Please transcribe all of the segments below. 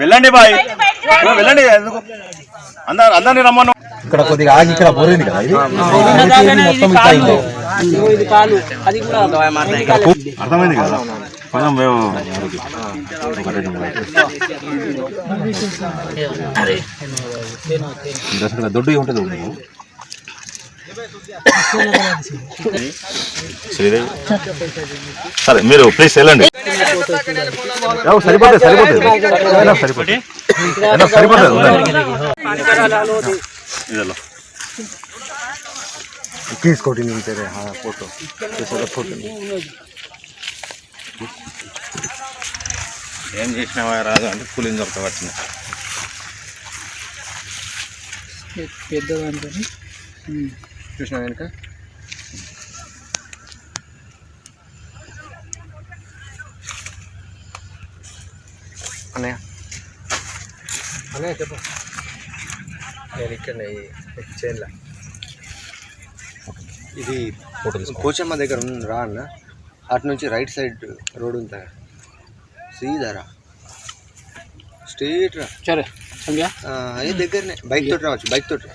వెళ్ళండి బాయ్. వెళ్ళండి ఎందుకు? అందరు అందరిని రమ్మను. ఇక్కడ కొద్దిగా ఆగి ఇక్కడ బోరింది కదా ఇది? మొత్తం. అర్థమైంది కదా? కొంచెం మేము దసరా దొడ్డు ఉంటుంది. శ్రీదేవి? సరే మీరు ప్లీజ్ వెళ్ళండి. ఏమో సరిపోతుంది సరిపోతుంది. ఏమైనా సరిపోతుంది. ఏమైనా సరిపోతుంది. ఉండండి. ఇదెల్లో తీసుకోండి నేను తెరే ఫోటో. ఫోటో. ఏం చేసినావా రాదు అంటే కూలింగ్ దొరక వచ్చింది చూసిన వెనుక అన్నయ్య. అన్నయ్య చెప్పు. నేను ఇక్కడ చేయాల ఇది పోచమ్మ దగ్గర ఉంది రా అన్న. అటు నుంచి రైట్ సైడ్ రోడ్ ఉంది సీదారా. స్ట్రీట్ రా. సరే అదే దగ్గరనే. బైక్ తోటి రావచ్చు బైక్ తోటి రా.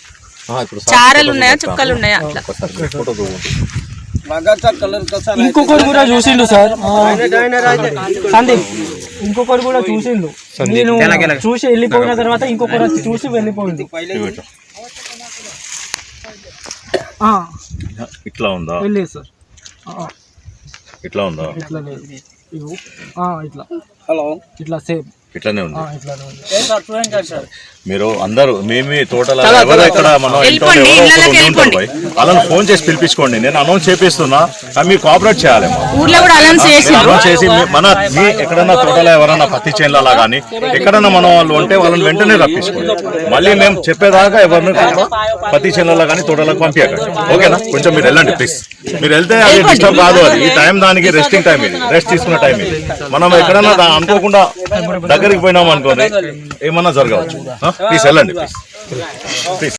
చారలు ఉన్నాయా? చుక్కలు ఉన్నాయా? అట్లా. ఇంకొకటి కూడా చూసిండు సార్. సందీప్. ఇంకొకటి కూడా చూసిండు. నేను చూసి వెళ్ళిపోయిన తర్వాత ఇంకొకరు వచ్చి చూసి వెళ్ళిపోయింది ఆ, ఇట్లా ఉందా? వెళ్ళేది సార్. ఆ, ఇట్లా ఉందా? ఇట్లా లేదు. ఇట్లా. హలో. ఇట్లా సేమ్. ఇట్లానే ఉంది. ఇట్లానే ఉంది. మీరు అందరూ మేమే తోటల ఎవరు ఇక్కడ మనం. వాళ్ళని ఫోన్ చేసి పిలిపించుకోండి. నేను అనౌన్స్ చేపిస్తున్నా మీరు కోఆపరేట్ చేయాలి అనౌన్స్ చేసి మన మీ ఎక్కడన్నా తోటలో ఎవరన్నా పత్తి చేనులలో కానీ ఎక్కడన్నా మన వాళ్ళు ఉంటే వాళ్ళని వెంటనే రప్పించుకోండి. మళ్ళీ మేము చెప్పేదాకా ఎవరిని పత్తి చేనులలో కానీ తోటలకు పంపించకండి ఓకేనా? కొంచెం మీరు వెళ్ళండి ప్లీజ్ మీరు వెళ్తే అది డిస్టర్బ్ కాదు అది. ఈ టైం దానికి రెస్టింగ్ టైం ఇది. రెస్ట్ తీసుకున్న టైం ఇది. మనం ఎక్కడన్నా అనుకోకుండా దగ్గరికి పోయినాం అనుకోండి ఏమన్నా జరగవచ్చు. ప్లీజ్ వెళ్ళండి ప్లీజ్ ప్లీజ్